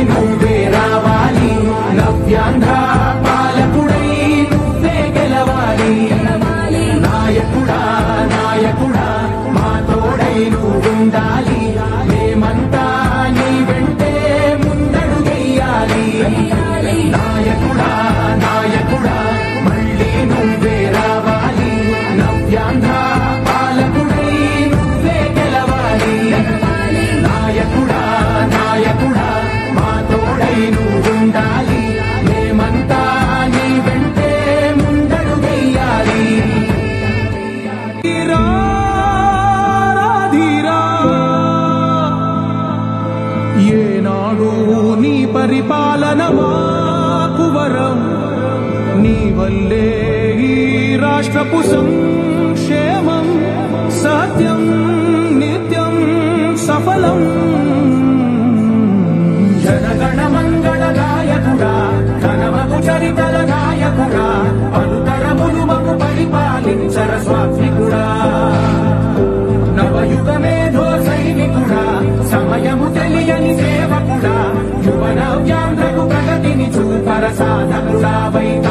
Amen. ఏనాడు నీ పరిపాలన మాకువరం నీ వల్లే ఈ రాష్ట్రపు సంక్షేమం సత్యం నిత్యం సఫలం. చరిత మంగళ గాయకుడా ఘనమగు చరితల గాయకుడా అనుతరములు మము పరిపాలించర స్వాత్మికుడా సాధకు సావైత